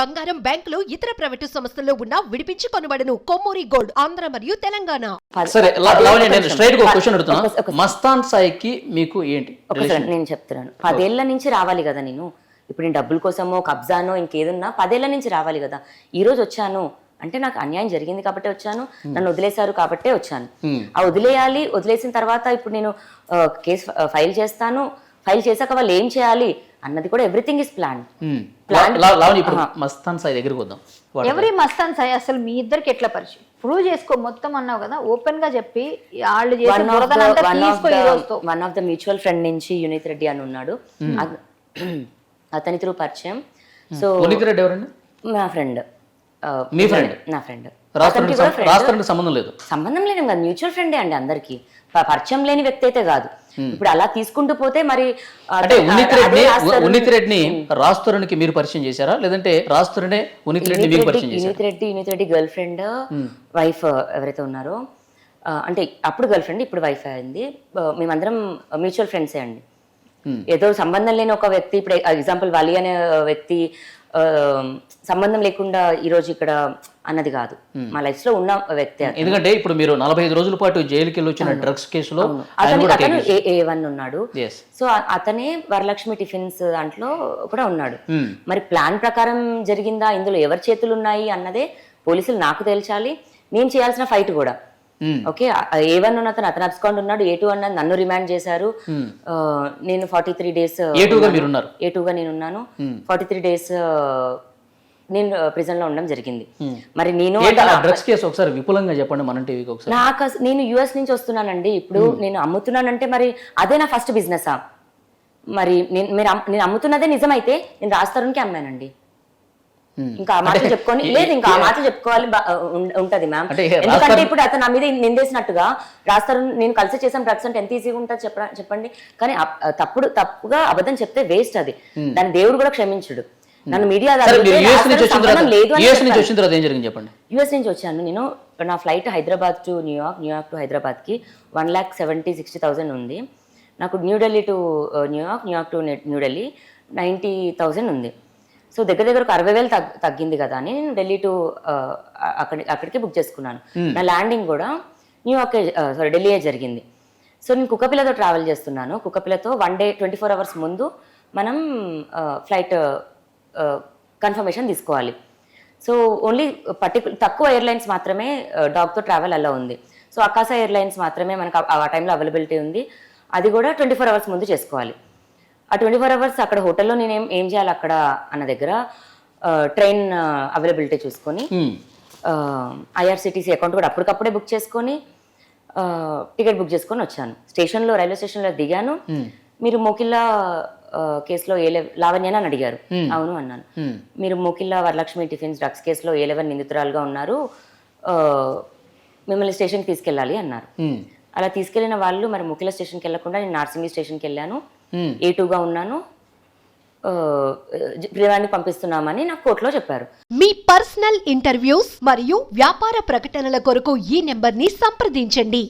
బంగారం బ్యాంకులు ఇతర ప్రైవేటు సంస్థల్లో ఉన్న విడిపించి కొనబడను. కొమ్మూరి గోల్డ్ ఆంధ్ర మరియు తెలంగాణ. సరే నేను. స్ట్రైట్గా క్వశ్చన్ అడుగుతున్నా. మస్తాన్ సాయికి మీకు ఏంటి? నేను చెప్తున్నాను. పదేళ్ళ నుంచి రావాలి కదా నేను? ఇప్పుడు నేను డబ్బుల కోసమో కబ్జానో ఇంకేదున్నా పదేళ్ళ నుంచి రావాలి కదా? ఈ రోజు వచ్చాను. అంటే నాకు అన్యాయం జరిగింది కాబట్టి వచ్చాను. నన్ను వదిలేశారు కాబట్టే వచ్చాను. ఆ వదిలేయాలి వదిలేసిన తర్వాత ఇప్పుడు నేను కేసు ఫైల్ చేస్తాను. ఫైల్ చేశాక వాళ్ళు ఏం చేయాలి అన్నది కూడా everything is plan Mastan Sai దగ్గరికి వద్దాం వాడు- ఎవరి మస్తాన్ సాయి అసలు మీ ఇద్దరికి ఎట్లా పరిచయం? ప్రూవ్ చేసుకో మొత్తం అన్నావు కదా ఓపెన్గా చెప్పి వాళ్ళు one of the mutual friend నుంచి యునిత్ రెడ్డి అని ఉన్నాడు. అత- అతని త్రూ పరిచయం. సో రెడ్డి ఎవరండి? నా ఫ్రెండ్ మీ friend? నా ఫ్రెండ్ సంబంధం లేదు. సంబంధం లేని కదా మ్యూచువల్ ఫ్రెండే అండి అందరికి. పరిచయం లేని వ్యక్తి అయితే కాదు. ఇప్పుడు అలా తీసుకుంటూ పోతే మరి అంటే ఉన్నిత్ అదే రెడ్డిని రాస్తురునికి మీరు పరిచయం చేశారా? లేదంటే రాస్తురునే ఉన్నిత్ రెడ్డిని మీకు పరిచయం చేశారా? Yunith Reddy Yunith Reddy girlfriend wife ఎవరైతే ఉన్నారో అంటే అప్పుడు గర్ల్ ఫ్రెండ్ ఇప్పుడు వైఫ్ అయింది. మేమందరం మ్యూచువల్ ఫ్రెండ్సే అండి. ఏదో సంబంధం లేని ఒక వ్యక్తి ఇప్పుడు ఎగ్జాంపుల్ వలి అనే వ్యక్తి సంబంధం లేకుండా ఈరోజు ఇక్కడ అన్నది కాదు. మా లైఫ్లో ఉన్న వ్యక్తి. ఎందుకంటే ఇప్పుడు మీరు నలభై ఐదు రోజుల పాటు జైలుకి వెళ్ళి వచ్చిన డ్రగ్స్ కేసులో అతను ఏ వన్ ఉన్నాడు. సో అతనే వరలక్ష్మి టిఫిన్స్ దాంట్లో కూడా ఉన్నాడు. మరి ప్లాన్ ప్రకారం జరిగిందా? ఇందులో ఎవరి చేతులు ఉన్నాయి అన్నదే పోలీసులు నాకు తేల్చాలి. నేను చేయాల్సిన ఫైట్ కూడా. ఓకే ఏ వన్ ఉన్న అతను అతను అబ్స్కాండ్ ఉన్నాడు ఏ టూ అన్నది నన్ను రిమాండ్ చేశారు. ఆ, నేను ఫార్టీ త్రీ డేస్ ఏ టూగా మీరు ఉన్నారు ఏ టూగా నేను ఉన్నాను. ఫార్టీ త్రీ డేస్ నేను ప్రిజన్లో ఉండడం జరిగింది. మరి నేను డ్రగ్స్ కేసు ఒకసారి విపులంగా చెప్పండి మన టీవీకి ఒకసారి. నాకు నేను యుఎస్ నుంచి వస్తున్నానండి. ఇప్పుడు నేను అమ్ముతున్నానంటే మరి అదే నా ఫస్ట్ బిజినెసా మరి నేను మీరు నేను అమ్ముతున్నదే నిజమైతే నేను రాస్తారునికి అమ్మానండి. Hmm. ఇంకా ఆ మాటలు చెప్పుకొని లేదు ఇంకా ఆ మాటలు చెప్పుకోవాలి ఉంటది మ్యామ్. అంటే ఎందుకంటే ఇప్పుడు అతను నా మీద నిందేసినట్టుగా రాస్తారు నేను కలిసి చేసాం డ్రగ్స్ అంటే ఎంత ఈజీగా ఉంటుంది చెప్ప చెప్పండి. కానీ తప్పుడు తప్పుగా అబద్ధం చెప్తే వేస్ట్ అది. దాని దేవుడు కూడా క్షమించుడు. నన్ను మీడియా యూఎస్ నుంచి వచ్చిన తర్వాత యూఎస్ నుంచి వచ్చిన తర్వాత ఏం జరిగింది చెప్పండి? యూఎస్ నుంచి వచ్చాను నేను. నా flight Hyderabad to New York New York to హైదరాబాద్కి one lakh seventy sixty thousand ఉంది. నాకు New Delhi to New York New York to New Delhi ninety thousand ఉంది. సో దగ్గర దగ్గర ఒక అరవై వేలు తగ్ తగ్గింది కదా అని నేను ఢిల్లీ టు అక్కడి అక్కడికి బుక్ చేసుకున్నాను. నా ల్యాండింగ్ కూడా న్యూయార్క్ సారీ ఢిల్లీయే జరిగింది. సో నేను కుక్కపిల్లతో ట్రావెల్ చేస్తున్నాను. కుక్కపిల్లతో one day twenty four hours ముందు మనం ఫ్లైట్ కన్ఫర్మేషన్ తీసుకోవాలి. సో ఓన్లీ పర్టికులర్ తక్కువ ఎయిర్లైన్స్ మాత్రమే డాగ్తో ట్రావెల్ అలా ఉంది. సో అకాసా ఎయిర్లైన్స్ మాత్రమే మనకు ఆ- ఆ టైంలో అవైలబిలిటీ ఉంది. అది కూడా ట్వంటీ ఫోర్ అవర్స్ ముందు చేసుకోవాలి. ఆ ట్వంటీ ఫోర్ అవర్స్ అక్కడ హోటల్లో నేను ఏం ఏం చేయాలి అక్కడ అన్న దగ్గర ట్రైన్ అవైలబిలిటీ చూసుకొని. ఐఆర్సిటీసీ అకౌంట్ కూడా అప్పటికప్పుడే బుక్ చేసుకొని టికెట్ బుక్ చేసుకొని వచ్చాను. స్టేషన్లో రైల్వే స్టేషన్లో దిగాను. మీరు మోకిల్లా కేసులో ఏ లెవ్ లావణ్యని అని అడిగారు. అవును అన్నాను. మీరు మోకిల్లా వరలక్ష్మి టిఫిన్స్ డ్రగ్స్ కేసులో ఏ లెవెన్ నిందితురాలుగా ఉన్నారు మిమ్మల్ని స్టేషన్కి తీసుకెళ్ళాలి అన్నారు. అలా తీసుకెళ్ళిన వాళ్ళు మరి ముఖ్యల స్టేషన్కి వెళ్ళకుండా నేను నార్సింగి స్టేషన్కి వెళ్ళాను. ఏ టూగా ఉన్నాను. పంపిస్తున్నామని నాకు కోర్టులో చెప్పారు. మీ పర్సనల్ ఇంటర్వ్యూస్ మరియు వ్యాపార ప్రకటనల కొరకు ఈ నెంబర్ని సంప్రదించండి.